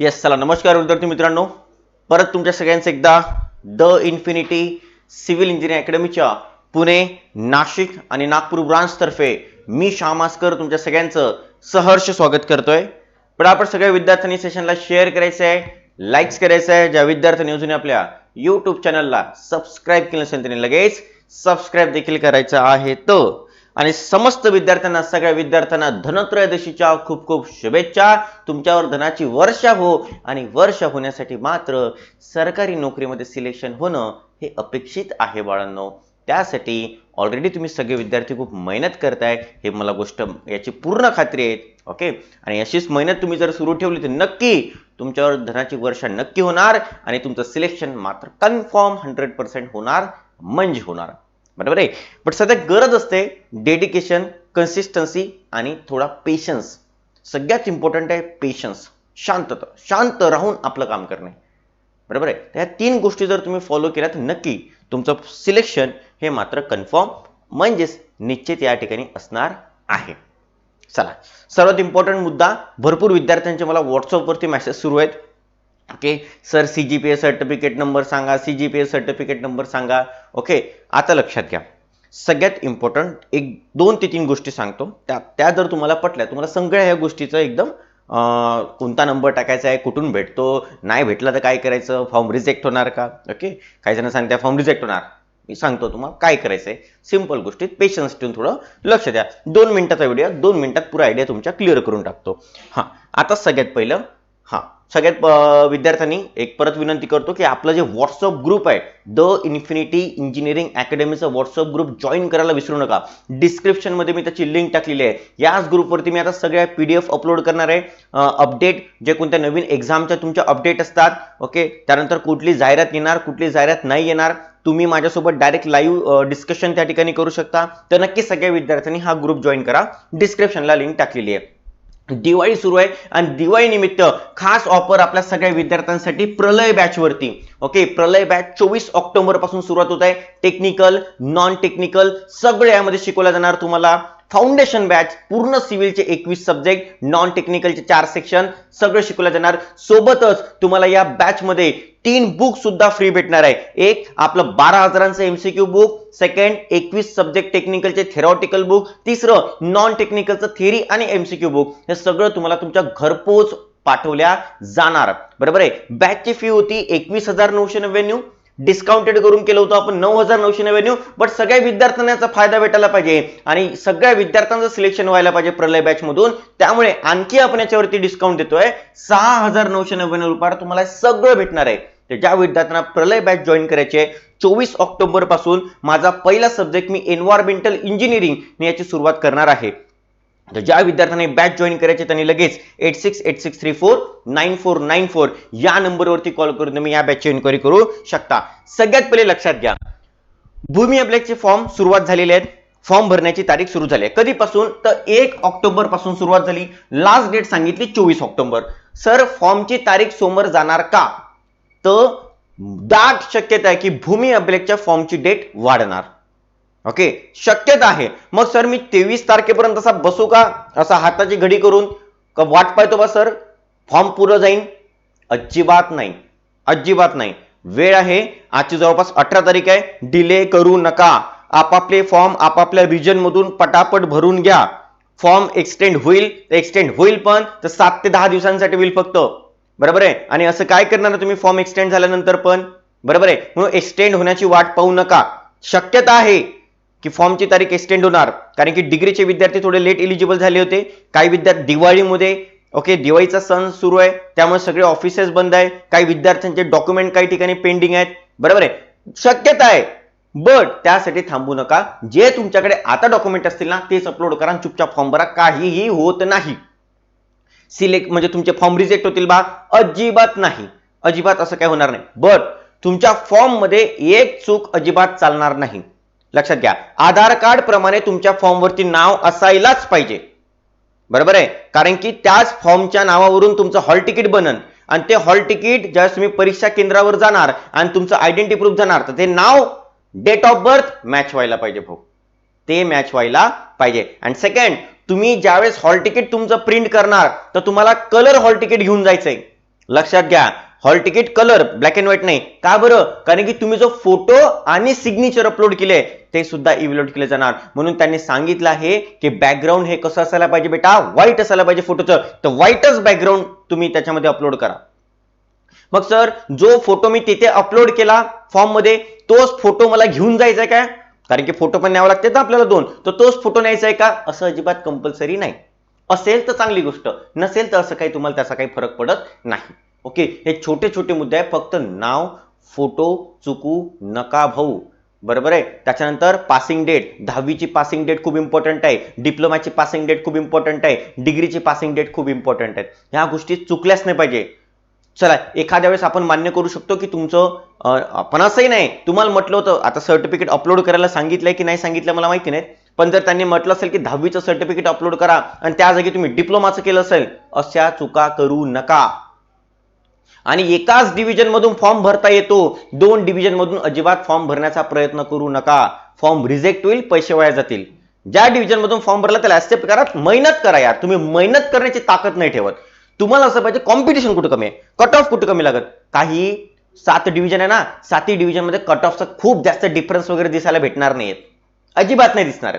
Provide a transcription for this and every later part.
Yes चला नमस्कार विद्यार्थी मित्रांनो. परत तुमच्या सगळ्यांचं एकदा द इन्फिनिटी सिव्हिल इंजिनिअरिंग अकॅडमीच्या पुणे नाशिक आणि नागपूर ब्रांचतर्फे मी श्यामास्कर तुमच्या सगळ्यांचं सहर्ष स्वागत करतोय. पण आपण सगळ्या विद्यार्थ्यांनी सेशनला शेअर करायचं आहे लाईक्स करायचं आहे. ज्या विद्यार्थ्यांनी अजून आपल्या यूट्यूब चॅनलला सबस्क्राईब केलं असेल त्यांनी लगेच सबस्क्राईब देखील करायचं आहे. तर आणि समस्त विद्यार्थ्यांना सगळ्या विद्यार्थ्यांना धनत्रयोदशीच्या खूप खूप शुभेच्छा. तुमच्यावर धनाची वर्षा हो आणि वर्षा होण्यासाठी मात्र सरकारी नोकरीमध्ये सिलेक्शन होणं हे अपेक्षित आहे बाळांनो. त्यासाठी ऑलरेडी तुम्ही सगळे विद्यार्थी खूप मेहनत करताय हे मला गोष्ट याची पूर्ण खात्री आहे ओके आणि अशीच मेहनत तुम्ही जर सुरू ठेवली तर नक्की तुमच्यावर धनाची वर्षा नक्की होणार आणि तुमचं सिलेक्शन मात्र कन्फर्म हंड्रेड पर्सेंट होणार म्हणजे होणार. बरोबर आहे? पण सध्या गरज असते डेडिकेशन कन्सिस्टन्सी आणि थोडा पेशन्स सगळ्यात इम्पॉर्टंट आहे पेशन्स शांतता. शांत राहून आपलं काम करणे. बरोबर आहे? त्या तीन गोष्टी जर तुम्ही फॉलो केल्या तर नक्की तुमचं सिलेक्शन हे मात्र कन्फर्म म्हणजेच निश्चित या ठिकाणी असणार आहे. चला. सर्वात इम्पॉर्टंट मुद्दा भरपूर विद्यार्थ्यांचे मला व्हॉट्सअपवरती मेसेज सुरू आहेत. Okay sir C G P A certificate number सांगा C G P A certificate number सांगा. ओके आता लक्षात घ्या. सगळ्यात इम्पॉर्टंट एक दोन ते तीन गोष्टी सांगतो. त्या त्या जर तुम्हाला पटल्या तुम्हाला सगळ्या ह्या गोष्टीचं एकदम कोणता नंबर टाकायचा आहे कुठून भेटतो नाही भेटला तर काय करायचं फॉर्म रिजेक्ट होणार का? ओके काही जण सांगत्या फॉर्म रिजेक्ट होणार. मी सांगतो तुम्हाला काय करायचंय? सिंपल गोष्टीत पेशन्स ठेवून थोडं लक्ष द्या. दोन मिनिटाचा व्हिडिओ दोन मिनिटात पुरा आयडिया तुमच्या क्लिअर करून टाकतो. हां आता सगळ्यात पहिलं हां सगळ्यात विद्यार्थ्यांनी एक परत विनंती करतो की आपलं जे व्हॉट्सअप ग्रुप आहे द इन्फिनिटी इंजिनिअरिंग अकॅडमीचा व्हॉट्सअप ग्रुप जॉईन करायला विसरू नका. डिस्क्रिप्शनमध्ये मी त्याची लिंक टाकलेली आहे. याच ग्रुपवरती मी आता सगळ्या पी डी एफ अपलोड करणार आहे. अपडेट जे कोणत्या नवीन एक्झामच्या तुमच्या अपडेट असतात ओके त्यानंतर कुठली जाहिरात येणार कुठली जाहिरात नाही येणार तुम्ही माझ्यासोबत डायरेक्ट लाईव्ह डिस्कशन त्या ठिकाणी करू शकता. तर नक्की सगळ्या विद्यार्थ्यांनी हा ग्रुप जॉईन करा. डिस्क्रिप्शनला लिंक टाकलेली आहे. दिवाळी सुरू आहे आणि दिवाळीनिमित्त खास ऑफर आपल्या सगळ्या विद्यार्थ्यांसाठी प्रलय बॅचवरती ओके प्रलय बॅच चोवीस ऑक्टोबरपासून सुरुवात होत आहे. टेक्निकल नॉन टेक्निकल सगळे यामध्ये शिकवल्या जाणार तुम्हाला. फाउंडेशन बॅच पूर्ण सिव्हिलचे एकवीस सब्जेक्ट नॉन टेक्निकलचे चार सेक्शन सगळं शिकवलं जाणार. सोबतच तुम्हाला या बॅचमध्ये तीन बुक सुद्धा फ्री भेटणार आहे. एक आपलं बारा हजारांचं एमसीक्यू बुक सेकंड एकवीस सब्जेक्ट टेक्निकलचे थेरॉटिकल बुक तिसरं नॉन टेक्निकलचं थेरी आणि एमसीक्यू बुक हे सगळं तुम्हाला तुमच्या घरपोच पाठवल्या जाणार. बरोबर आहे? बॅचची फी होती एकवीस हजार नऊशे नव्याण्णव. डिस्काउंटेड करून केलं होतं आपण नऊ हजार नऊशे नव्याण्णव. बट सगळ्या विद्यार्थ्यांना याचा फायदा भेटायला पाहिजे. आणि सगळ्या विद्यार्थ्यांचं सिलेक्शन व्हायला पाहिजे प्रलय बॅच मधून. त्यामुळे आणखी आपण याच्यावरती डिस्काउंट देतोय. सहा हजार नऊशे नव्याण्णव रुपयात तुम्हाला सगळं भेटणार आहे. तर ज्या विद्यार्थ्यांना प्रलय बॅच जॉईन करायचे चोवीस ऑक्टोबरपासून माझा पहिला सब्जेक्ट मी एन्व्हायरमेंटल इंजिनिअरिंग याची सुरुवात करणार आहे. तर ज्या विद्यार्थ्यांनी बॅच जॉईन करायचे त्यांनी लगेच eight six eight six three four nine four nine four या नंबरवरती कॉल करून तुम्ही या बॅचची इन्क्वायरी करू शकता. सगळ्यात पहिले लक्षात घ्या. भूमी अभ्यासचे फॉर्म सुरुवात झालेले आहेत फॉर्म भरण्याची तारीख सुरू झाली आहे. कधीपासून? तर एक ऑक्टोबरपासून सुरुवात झाली. लास्ट डेट सांगितली चोवीस ऑक्टोबर. सर फॉर्मची तारीख समोर जाणार का? तर दाट शक्यता आहे की भूमी अभिलेखच्या फॉर्मची डेट वाढणार. ओके? शक्यता आहे. मग सर मी तेवीस तारखेपर्यंत असा बसू का? असा हाताची घडी करून? का वाट पाहतो बा सर? फॉर्म पुरं जाईन? अजिबात नाही. अजिबात नाही. वेळ आहे. आजची जवळपास अठरा तारीख आहे. डिले करू नका. आपापले फॉर्म आपापल्या रिजनमधून पटापट भरून घ्या. फॉर्म एक्सटेंड होईल तर एक्सटेंड होईल पण तर सात ते दहा दिवसांसाठी होईल फक्त. बरोबर आहे? आणि असं काय करणार तुम्ही फॉर्म एक्सटेंड झाल्यानंतर पण? बरोबर आहे? म्हणून एक्सटेंड होण्याची वाट पाहू नका. शक्यता आहे. की फॉर्मची तारीख एक्सटेंड होणार. कारण की डिग्रीचे विद्यार्थी थोडे लेट एलिजिबल झाले होते. काही विद्यार्थी दिवाळीमध्ये ओके दिवाळीचा सण सुरू आहे. त्यामुळे सगळे ऑफिसेस बंद आहे. काही विद्यार्थ्यांचे डॉक्युमेंट काही ठिकाणी पेंडिंग आहेत. बरोबर आहे? शक्यता आहे. बट त्यासाठी थांबू नका. जे तुमच्याकडे आता डॉक्युमेंट असतील ना तेच अपलोड करा चुपचाप फॉर्म भरा. काहीही होत नाही. सिलेक्ट म्हणजे तुमचे फॉर्म रिजेक्ट होतील बा. अजिबात नाही. अजिबात असं काय होणार नाही. बट तुमच्या फॉर्ममध्ये एक चूक अजिबात चालणार नाही. लक्षात घ्या. आधार कार्ड प्रमाणे तुमच्या फॉर्मवरती नाव असायलाच पाहिजे. बरोबर आहे? कारण की त्याच फॉर्मच्या नावावरून तुमचं हॉल तिकीट बनन. आणि ते हॉल तिकीट ज्यावेळेस तुम्ही परीक्षा केंद्रावर जाणार आणि तुमचं आयडेंटिटी प्रूफ जाणार तर ते नाव डेट ऑफ बर्थ मॅच व्हायला पाहिजे भाऊ. ते मॅच व्हायला पाहिजे. अँड सेकंड तुम्ही ज्यावेळेस हॉल तिकीट तुमचं प्रिंट करणार तर तुम्हाला कलर हॉल तिकीट घेऊन जायचंय. लक्षात घ्या. Hall ticket colour black and white नाही. का बरं? कारण की तुम्ही जो फोटो आणि सिग्नेचर अपलोड केले ते सुद्धा इव्हलोड केले जाणार. म्हणून त्यांनी सांगितलं आहे की बॅकग्राऊंड हे कसं असायला पाहिजे बेटा? व्हाईट असायला पाहिजे फोटोचं तर व्हाईटच बॅकग्राऊंड तुम्ही त्याच्यामध्ये अपलोड करा. मग सर जो फोटो मी तिथे अपलोड केला फॉर्ममध्ये तोच फोटो मला घेऊन जायचा आहे काय? कारण की फोटो पण न्यावं लागते ना आपल्याला दोन. तर तोच फोटो न्यायचा आहे का? असं अजिबात कंपल्सरी नाही. असेल तर चांगली गोष्ट. नसेल तर असं काही तुम्हाला त्याचा काही फरक पडत नाही. ओके हे छोटे छोटे मुद्दे आहे फक्त नाव फोटो चुकू नका भाऊ. बरोबर आहे? त्याच्यानंतर पासिंग डेट दहावीची पासिंग डेट खूप इम्पॉर्टंट आहे. डिप्लोमाची पासिंग डेट खूप इम्पॉर्टंट आहे. डिग्रीची पासिंग डेट खूप इम्पॉर्टंट आहे ह्या गोष्टी चुकल्याच नाही पाहिजे. चला एखाद्या वेळेस आपण मान्य करू शकतो की तुमचं आपण असंही नाही. तुम्हाला म्हटलं होतं आता सर्टिफिकेट अपलोड करायला सांगितलंय की नाही सांगितलं मला माहिती नाही. पण जर त्यांनी म्हटलं असेल की दहावीचं सर्टिफिकेट अपलोड करा आणि त्या जागी तुम्ही डिप्लोमाचं केलं असेल अशा चुका करू नका. आणि एकाच डिव्हिजन मधून फॉर्म भरता येतो. दोन डिव्हिजन मधून अजिबात फॉर्म भरण्याचा प्रयत्न करू नका. फॉर्म रिजेक्ट होईल पैसे वाया जातील. ज्या डिव्हिजन मधून फॉर्म भरला त्याला ऍक्सेप्ट करा. मेहनत करा यार. तुम्ही मेहनत करण्याची ताकद नाही ठेवत. तुम्हाला असं पाहिजे कॉम्पिटिशन कुठं कमी आहे? कट ऑफ कुठं कमी लागत? काही सात डिव्हिजन आहे ना सातही डिव्हिजनमध्ये कट ऑफचा खूप जास्त डिफरन्स वगैरे दिसायला भेटणार नाहीत अजिबात नाही दिसणार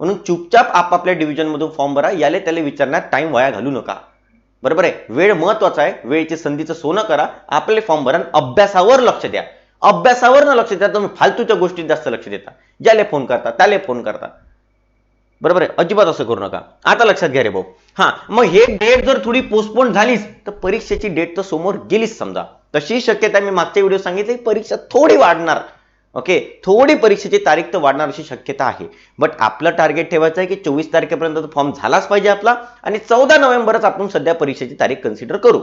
म्हणून चुपचाप आपापल्या डिव्हिजन मधून फॉर्म भरा. याले त्याला विचारण्यात टाइम वाया घालू नका. बरोबर आहे? वेळ महत्त्वाचा आहे. वेळेची संधीचं सोनं करा. आपले फॉर्म भरा अभ्यासावर लक्ष द्या. अभ्यासावर न लक्ष द्या. तुम्ही फालतूच्या गोष्टीत जास्त लक्ष देता. ज्याले फोन करता त्याले फोन करता. बरोबर आहे? अजिबात असं करू नका. आता लक्षात घ्या रे भाऊ. हा मग हे डेट जर थोडी पोस्टपोन झालीच तर परीक्षेची डेट तर समोर गेलीच समजा. तशी शक्यता मी मागच्या व्हिडिओ सांगितली परीक्षा थोडी वाढणार. ओके थोडी परीक्षेची तारीख तर वाढणार अशी शक्यता आहे. बट आपलं टार्गेट ठेवायचं आहे की चोवीस तारखेपर्यंत फॉर्म झालाच पाहिजे आपला आणि चौदा नोव्हेंबरच आपण सध्या परीक्षेची तारीख कन्सिडर करू.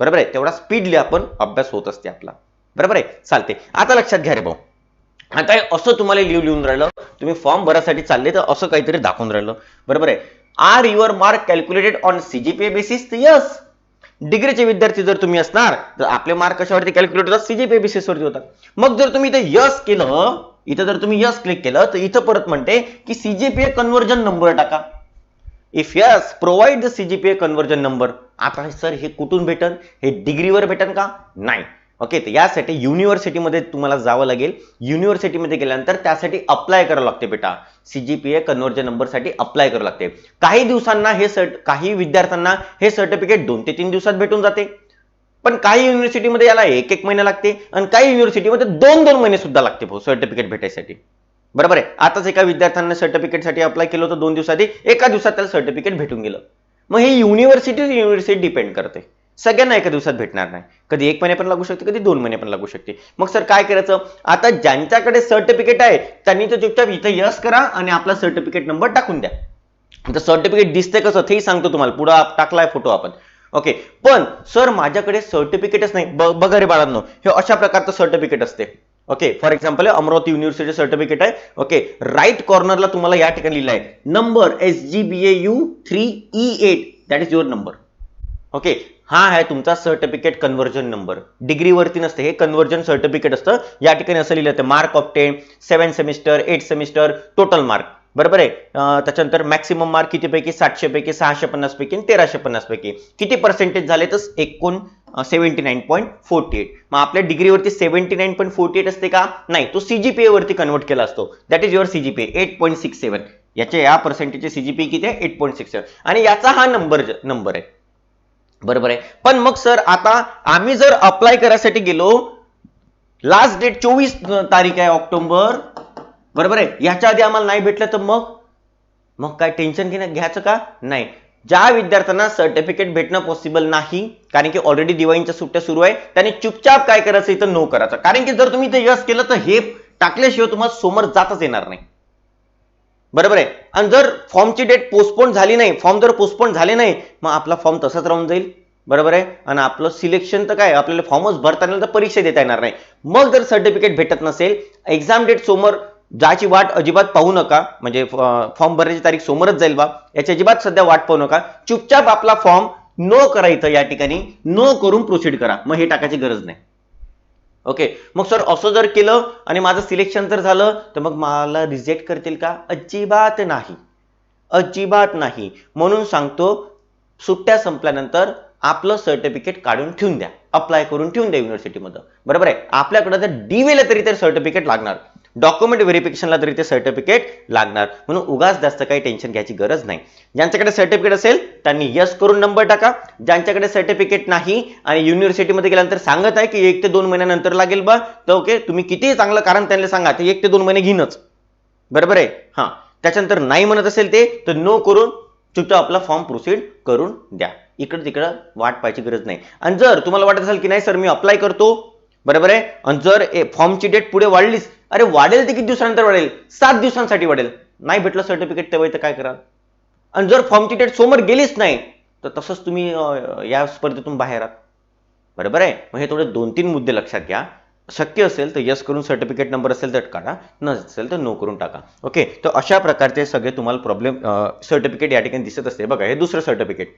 बरोबर आहे? तेवढा स्पीडली आपण अभ्यास होत असते आपला. बरोबर आहे? चालते आता लक्षात घ्या रे भाऊ. आता हे असं तुम्हाला लिव्ह लिहून राहिलं तुम्ही फॉर्म भरासाठी चालले तर असं काहीतरी दाखवून राहिलं. बरोबर आहे? Are your mark calculated on CGPA basis yes डिग्रीचे विद्यार्थी जर तुम्ही असणार तर आपले मार्क कशावरती कॅल्क्युलेट होतात? सीजीपीए वरती होतात. मग जर तुम्ही इथं यस केलं इथं जर तुम्ही यस क्लिक केलं तर इथं परत म्हणते की सीजीपीए कन्व्हर्जन नंबर टाका. If yes provide the CGPA conversion number आता सर हे कुठून भेटन? हे डिग्रीवर भेटन का? नाही. ओके तर यासाठी युनिव्हर्सिटीमध्ये तुम्हाला जावं लागेल. युनिव्हर्सिटीमध्ये गेल्यानंतर त्यासाठी अप्लाय करावं लागते बेटा. सीजीपीए कन्व्हर्जन नंबरसाठी अप्लाय करावं लागते. काही दिवसांना हे सर्ट काही विद्यार्थ्यांना हे सर्टिफिकेट दोन ते तीन दिवसात भेटून जाते. पण काही युनिव्हर्सिटीमध्ये याला एक एक महिना लागते आणि काही युनिव्हर्सिटीमध्ये दोन दोन महिने सुद्धा लागते भाऊ सर्टिफिकेट भेटायसाठी. बरोबर आहे? आताच एका विद्यार्थ्यांना सर्टिफिकेटसाठी अप्लाय केलं होतं दोन दिवसाआधी. एका दिवसात त्याला सर्टिफिकेट भेटून गेलं. मग हे युनिव्हर्सिटी युनिव्हर्सिटी डिपेंड करते. सगळ्यांना एका दिवसात भेटणार नाही. कधी एक महिने पण लागू शकते कधी दोन महिने पण लागू शकते. मग सर काय करायचं? आता ज्यांच्याकडे सर्टिफिकेट आहे त्यांनी तर चुपचाप इथं यस करा आणि आपला सर्टिफिकेट नंबर टाकून द्या. तर सर्टिफिकेट दिसते कसं? तेही सांगतो तुम्हाला. पुढं टाकलाय फोटो आपण. ओके पण सर माझ्याकडे सर्टिफिकेटच नाही. बघा रे बाळांनो हे अशा प्रकारचं सर्टिफिकेट असते. Okay for example Amravati university certificate आहे. ओके राईट कॉर्नरला तुम्हाला या ठिकाणी लिहिलं आहे number S G B A U three E eight that is your number okay हा आहे तुमचा सर्टिफिकेट कन्व्हर्जन नंबर डिग्रीवरती नसते हे कन्व्हर्जन सर्टिफिकेट असतं. या ठिकाणी असं लिहिलं आहे mark of ten seven semester eight semester total mark बरोबर आहे? त्याच्यानंतर मॅक्सिमम मार्क कितीपैकी? सातशेपैकी सहाशे पन्नास पैकी आणि तेराशे पन्नास पैकी किती पर्सेंटेज झाले तर एकूण seventy nine point forty eight मग आपल्या डिग्रीवरती seventy nine point forty eight असते का? नाही तो सीजीपीए वरती कन्वर्ट केला असतो. That is your CGPA eight point six seven याच्या या पर्सेंटेजचे सीजीपीए किती आहे? एट पॉईंट सिक्स सेव्हन आणि याचा हा नंबर नंबर आहे. बरोबर आहे. पण मग सर आता आम्ही जर अप्लाय करायसाठी गेलो लास्ट डेट चोवीस तारीख आहे ऑक्टोबर. बरोबर आहे? याच्या आधी आम्हाला नाही भेटलं तर मग? मग काय टेन्शन घेणं घ्यायचं का? नाही. ज्या विद्यार्थ्यांना सर्टिफिकेट भेटणं पॉसिबल नाही कारण की ऑलरेडी दिवाळीच्या सुट्ट्या सुरू आहे त्याने चुपचाप काय करायचं इथं नो करायचं. कारण की जर तुम्ही इथं यस केलं तर हे टाकल्याशिवाय तुम्हाला समोर जातच येणार नाही. बरोबर आहे. आणि जर फॉर्मची डेट पोस्टपोन झाली नाही फॉर्म जर पोस्टपोन झाले नाही मग आपला फॉर्म तसाच राहून जाईल. बरोबर आहे? आणि आपलं सिलेक्शन तर काय? आपल्याला फॉर्मच भरताना तर परीक्षा देता येणार नाही. मग जर सर्टिफिकेट भेटत नसेल एक्झाम डेट समोर जायची वाट अजिबात पाहू नका म्हणजे फॉर्म भरण्याची तारीख समोरच जाईल बा याची अजिबात सध्या वाट पाहू नका. चुपचाप आपला फॉर्म नो करा इथं या ठिकाणी. नो करून प्रोसीड करा. मग हे टाकायची गरज नाही. ओके मग सर असं जर केलं आणि माझं सिलेक्शन जर झालं तर मग मला रिजेक्ट करतील का? अजिबात नाही. अजिबात नाही. म्हणून सांगतो सुट्ट्या संपल्यानंतर आपलं सर्टिफिकेट काढून ठेवून द्या. अप्लाय करून ठेवून द्या युनिव्हर्सिटीमध्ये बरोबर आहे? आपल्याकडे जर डीवेला तरी तर सर्टिफिकेट लागणार. डॉक्युमेंट व्हेरिफिकेशनला तरी ते सर्टिफिकेट लागणार. म्हणून उगाच जास्त काही टेन्शन घ्यायची गरज नाही. ज्यांच्याकडे सर्टिफिकेट असेल त्यांनी यस करून नंबर टाका. ज्यांच्याकडे सर्टिफिकेट नाही आणि युनिव्हर्सिटीमध्ये गेल्यानंतर सांगत आहे की एक ते दोन महिन्यानंतर लागेल बा तर ओके तुम्ही कितीही चांगलं कारण त्यांना सांगा ते एक ते दोन महिने घेणंच बरोबर आहे? हां. त्याच्यानंतर नाही म्हणत असेल ते तर नो करून चुपचाप आपला फॉर्म प्रोसीड करून द्या. इकडं तिकडं वाट पाहायची गरज नाही. आणि जर तुम्हाला वाटत असेल की नाही सर मी अप्लाय करतो. बरोबर आहे? आणि जर फॉर्मची डेट पुढे वाढलीच अरे वाढेल ते किती दिवसानंतर वाढेल? सात दिवसांसाठी वाढेल. नाही भेटलं सर्टिफिकेट तेव्हा इथं काय कराल? आणि जर फॉर्मची डेट समोर गेलीच नाही तर तसंच तुम्ही या स्पर्धेतून बाहेर आहात. बरोबर आहे? मग हे थोडे दोन तीन मुद्दे लक्षात घ्या. शक्य असेल तर यस करून सर्टिफिकेट नंबर असेल तर काढा. नसेल तर नो करून टाका. ओके तर अशा प्रकारचे सगळे तुम्हाला प्रॉब्लेम सर्टिफिकेट या ठिकाणी दिसत असते. बघा हे दुसरं सर्टिफिकेट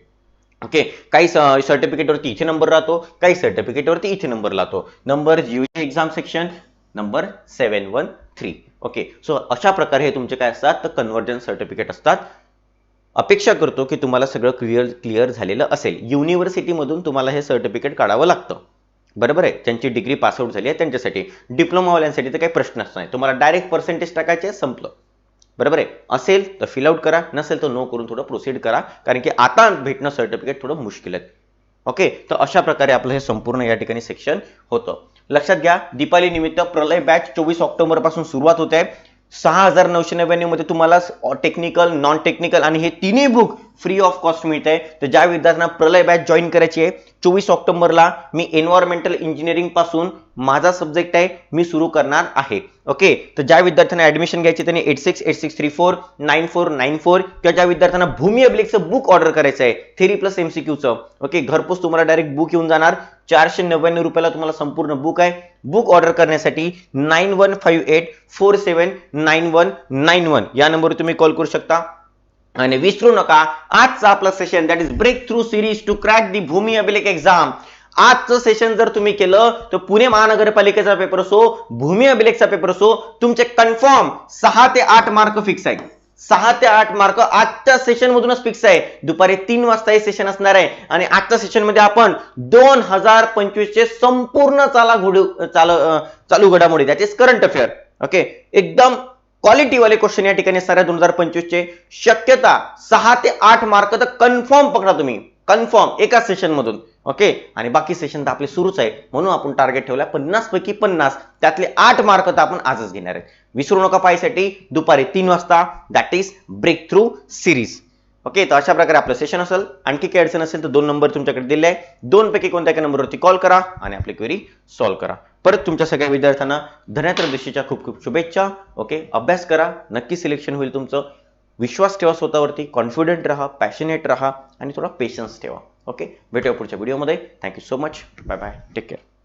ओके काही सर्टिफिकेटवरती इथे नंबर राहतो काही सर्टिफिकेटवरती इथे नंबर राहतो. Number जीओची exam section number seven one three. Okay so अशा प्रकारे हे तुमचे काय असतात? तर कन्व्हर्जन सर्टिफिकेट असतात. अपेक्षा करतो की तुम्हाला सगळं क्लिअर क्लिअर झालेलं असेल. युनिव्हर्सिटीमधून तुम्हाला हे सर्टिफिकेट काढावं लागतं. बरोबर आहे? ज्यांची डिग्री पासआउट झाली आहे त्यांच्यासाठी. डिप्लोमावाल्यांसाठी तर काही प्रश्नच नाही. तुम्हाला डायरेक्ट पर्सेंटेज टाकायचे संपलं. बरोबर आहे? असेल तर फिलआउट करा. नसेल तर नो करून थोडं प्रोसीड करा. कारण की आता भेटणं सर्टिफिकेट थोडं मुश्किल आहे. ओके तर अशा प्रकारे आपलं हे संपूर्ण या ठिकाणी सेक्शन होतं. लक्षात घ्या दिपाली निमित्त प्रलय बॅच चोवीस ऑक्टोबरपासून सुरुवात होते. सहा हजार नऊशे नव्याण्णवमध्ये तुम्हाला टेक्निकल नॉन टेक्निकल आणि हे तिन्ही बुक फ्री ऑफ कॉस्ट मिळत. आहे तर ज्या विद्यार्थ्यांना प्रलय बॅच जॉईन करायची आहे चोवीस ऑक्टोबरला मी एन्व्हायरमेंटल इंजिनिअरिंगपासून माझा सब्जेक्ट आहे मी सुरू करणार आहे. ओके तर ज्या विद्यार्थ्यांना ऍडमिशन घ्यायची त्यांनी eight six eight six three four nine four nine four किंवा ज्या विद्यार्थ्यांना भूमी अभिलेखचं बुक ऑर्डर करायचं आहे थेरी प्लस एमसीक्यूचं ओके घरपोच तुम्हाला डायरेक्ट बुक येऊन जाणार. चारशे नव्याण्णव रुपयाला तुम्हाला संपूर्ण बुक आहे. बुक ऑर्डर करण्यासाठी nine one five eight four seven nine one nine one या नंबरवर तुम्ही कॉल करू शकता. आणि विसरू नका. आजचं आपला session that is breakthrough series to crack the Bhumi Abhilekh exam आजचं सेशन जर तुम्ही केलं तर पुणे महानगरपालिकेचा पेपर असो भूमी अभिलेखचा पेपर असो तुमचे कन्फर्म सहा ते आठ मार्क फिक्स आहे. सहा ते आठ मार्क आजच्या सेशन मधूनच फिक्स आहे. दुपारी तीन वाजता हे सेशन असणार आहे. आणि आजच्या सेशनमध्ये आपण दोन हजार पंचवीस चे संपूर्ण चाला घोडू चाल चालू घडामोडी that is current affair okay एकदम क्वालिटीवाले क्वेश्चन या ठिकाणी असणार दोन हजार पंचवीस चे शक्यता सहा ते आठ मार्क तर कन्फर्म पकडा तुम्ही. कन्फर्म एका सेशन मधून. ओके आणि बाकी सेशन तर आपले सुरूच आहे. म्हणून आपण टार्गेट ठेवला पन्नास पैकी पन्नास. त्यातले आठ मार्क तर आपण आजच घेणार आहेत. विसरू नका पाहायसाठी दुपारी तीन वाजता. That is breakthrough series okay तर अशा प्रकारे आपलं सेशन असेल. आणखी काही अडचण असेल तर दोन नंबर तुमच्याकडे दिले आहे. दोन पैकी कोणत्या एका नंबरवरती कॉल करा आणि आपली क्वेरी सॉल्व्ह करा. परत तुमच्या सगळ्या विद्यार्थ्यांना धनत्रयोदशीच्या खूप खूप शुभेच्छा. ओके अभ्यास करा. नक्की सिलेक्शन होईल तुमचं. विश्वास ठेवा स्वतःवरती. कॉन्फिडंट राहा पॅशनेट राहा आणि थोडा पेशन्स ठेवा. ओके भेटूया पुढच्या व्हिडिओमध्ये thank you so much bye bye take care